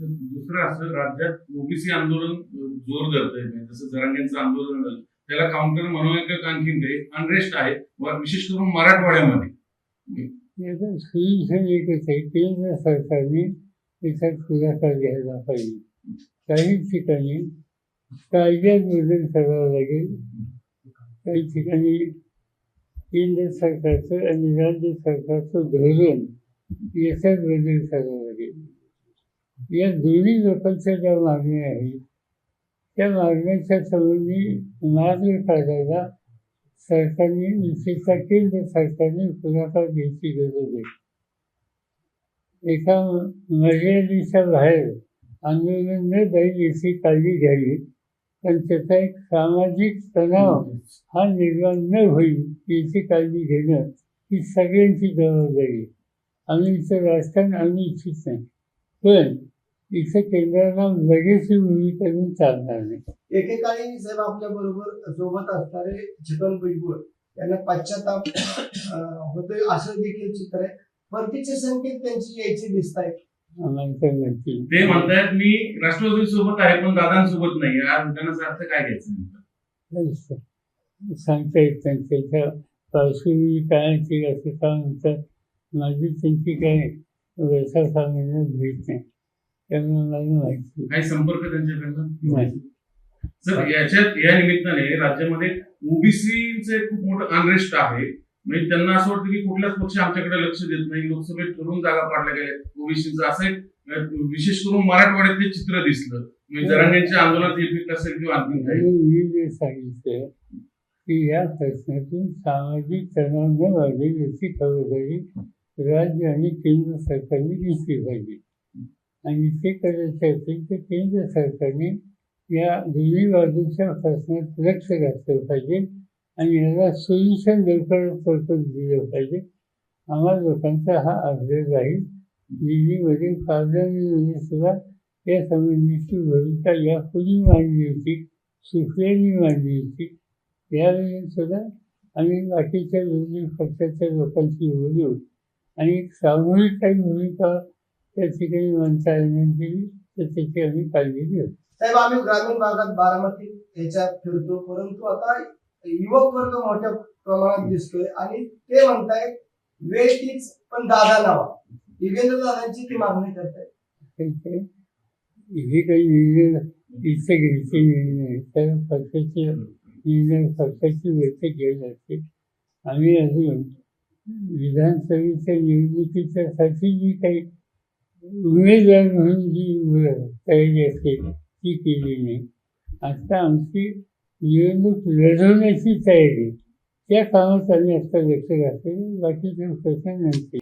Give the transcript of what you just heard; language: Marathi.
दुसरं असं राज्यात ओबीसी आंदोलन जोर धरत आहे जसं जरांगेंचं आंदोलन झालं त्याला काउंटर म्हणून एक आणखीन काही अनरेस्ट आहे विशेष करून मराठवाड्यामध्ये. एकच आहे केंद्र सरकारने याच्यात खुलासा घ्यायला पाहिजे. काही ठिकाणी कायद्यात बदल करावा लागेल. काही ठिकाणी केंद्र सरकारचं आणि राज्य सरकारचं धोरण याच्यात बदल करावा लागेल. या दोन्ही लोकांच्या ज्या मागण्या आहेत त्या मागण्याच्या संबंधी मार्ग काढायला सरकारने विशेषतः केंद्र सरकारने पुढाकार घ्यायची गरज आहे. एका मर्यादेच्या बाहेर आंदोलन न जाईल याची काळजी घ्यावी पण त्याचा एक सामाजिक तणाव हा निर्माण न होईल याची काळजी घेणं ही सगळ्यांची जबाबदारी आम्ही इथं राजकारण आम्ही इच्छित नाही. पण इथं केंद्राला लगेच भूमिका घेऊन चालणार नाही. एकेकाळी साहेब आपल्या बरोबर सोबत असणारे छगन भुजबळ यांना पाश्चाताप होतोय असं देखील चित्र आहे. परतीचे संकेत त्यांची यायचे दिसत आहेत ते म्हणतायत मी राष्ट्रवादी सोबत आहे पण दादांसोबत नाही. या अर्थ काय घ्यायचा? सांगता येत नाही त्याच्या पार्श्वभूमी काय असं का म्हणतात माझी त्यांची काय व्यवसाय सांगण्यात भेट नाही. काही संपर्क त्यांच्याकडनं नाही. सर याच्यात या निमित्ताने राज्यामध्ये ओबीसीचे खूप मोठं अनरेस्ट आहे. म्हणजे त्यांना असं वाटतं की कुठल्याच पक्ष आमच्याकडे लक्ष देत नाही. लोकसभेत ठरून जागा पाडल्या गेल्या ओबीसीचं असं एक विशेष करून मराठवाड्यात ते चित्र दिसलं. म्हणजे जरांगेंच्या आंदोलनात इफेक्ट असेल किंवा आणखी काही. आणि मी जे सांगितलं की या प्रश्नातून सामाजिक तणाव न वाढेल याची खबरदारी राज्य आणि केंद्र सरकारने घेतली पाहिजे. आणि ते करायचं असेल तर केंद्र सरकारने या दोन्ही बाजूच्या प्रश्नात लक्ष घातलं पाहिजे आणि याला सोल्युशन लवकरात लवकर दिलं पाहिजे. आम्हा लोकांचा हा आग्रह राहील दिल्लीमधील पार्लमेंटमध्ये सुद्धा या संबंधीची भूमिका यापूर्वी मांडली होती? सुफियांनी मांडली होती. यावेळी सुद्धा आम्ही बाकीच्या विरोधी पक्षाच्या लोकांशी बोलू आणि एक सामूहिक काही भूमिका त्या ठिकाणी माणसा केली तर त्याची आम्ही काळजी घेऊ साहेब आम्ही ग्रामीण भागात बारामती याच्यात फिरतो परंतु आता युवक वर्ग मोठ्या प्रमाणात दिसतोय आणि ते म्हणतायत वेळ तीच पण दादा नावा युगेंद्र दादांची ती मागणी करतायत त्याचे हे काही निर्णय इथे घ्यायचे निर्णय. तर पक्षाचे निर्णय पक्षाची बैठक घ्यायला लागते आम्ही अजून विधानसभेच्या निवडणुकीच्यासाठी जी काही उमेदवार म्हणून जी तयारी असते ती केली नाही. आता आमची निवडणूक लढवण्याची तयारी त्या कामात आम्ही आता लक्ष घातलेलं बाकीचे प्रश्न नसते